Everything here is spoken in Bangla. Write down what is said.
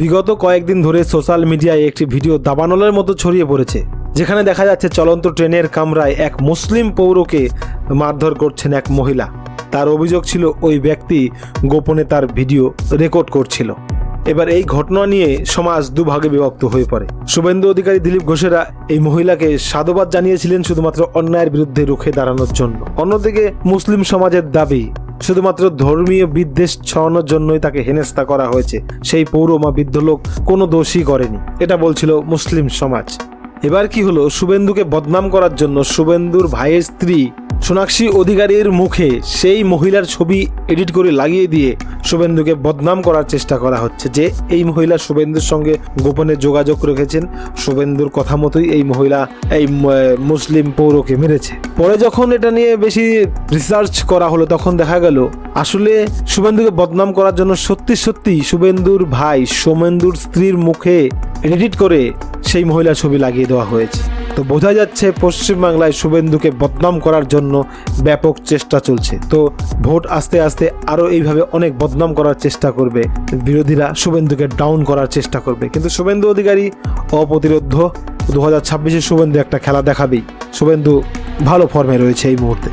বিগত কয়েকদিন ধরে সোশ্যাল মিডিয়ায় একটি ভিডিও দাবানলের মতো ছড়িয়ে পড়েছে, যেখানে দেখা যাচ্ছে চলন্ত ট্রেনের কামরায় এক মুসলিম পৌরকে মারধর করছেন এক মহিলা। তার অভিযোগ ছিল, ওই ব্যক্তি গোপনে তার ভিডিও রেকর্ড করছিল। এবার এই ঘটনা নিয়ে সমাজ দুভাগে বিভক্ত হয়ে পড়ে। শুভেন্দু অধিকারী দিলীপ ঘোষেরা এই মহিলাকে সাধুবাদ জানিয়েছিলেন শুধুমাত্র অন্যায়ের বিরুদ্ধে রুখে দাঁড়ানোর জন্য। অন্যদিকে মুসলিম সমাজের দাবি শুধুমাত্র ধর্মীয় বিদ্বেষ ছড়ানোর জন্যই তাকে হেনেস্তা করা হয়েছে। সেই পৌরমা বৃদ্ধ লোক কোনো দোষই করেনি। এটা বলছিল মুসলিম সমাজ। এবার কি হলো? শুভেন্দুকে বদনাম করার জন্য শুভেন্দুর ভাইয়ের স্ত্রী সোনাক্ষী অধিকারীর মুখে সেই মহিলার ছবি এডিট করে লাগিয়ে দিয়ে শুভেন্দুকে বদনাম করার চেষ্টা করা হচ্ছে যে এই মহিলা শুভেন্দুর সঙ্গে গোপনে যোগাযোগ রেখেছেন। শুভেন্দুর কথা মতোই এই মহিলা এই মুসলিম পৌরকে মেরেছে। পরে যখন এটা নিয়ে বেশি রিসার্চ করা হলো, তখন দেখা গেল আসলে শুভেন্দুকে বদনাম করার জন্য সত্যি সত্যি শুভেন্দুর ভাই সোমেন্দুর স্ত্রীর মুখে এডিট করে সেই মহিলার ছবি লাগিয়ে দেওয়া হয়েছে। তো বোঝা যাচ্ছে পশ্চিমবাংলায় শুভেন্দুকে বদনাম করার জন্য ব্যাপক চেষ্টা চলছে। তো ভোট আস্তে আস্তে আরও এইভাবে অনেক বদনাম করার চেষ্টা করবে। বিরোধীরা শুভেন্দুকে ডাউন করার চেষ্টা করবে। কিন্তু শুভেন্দু অধিকারী অপ্রতিরোধ্য। দু হাজার ছাব্বিশে শুভেন্দু একটা খেলা দেখাবেই। শুভেন্দু ভালো ফর্মে রয়েছে এই মুহূর্তে।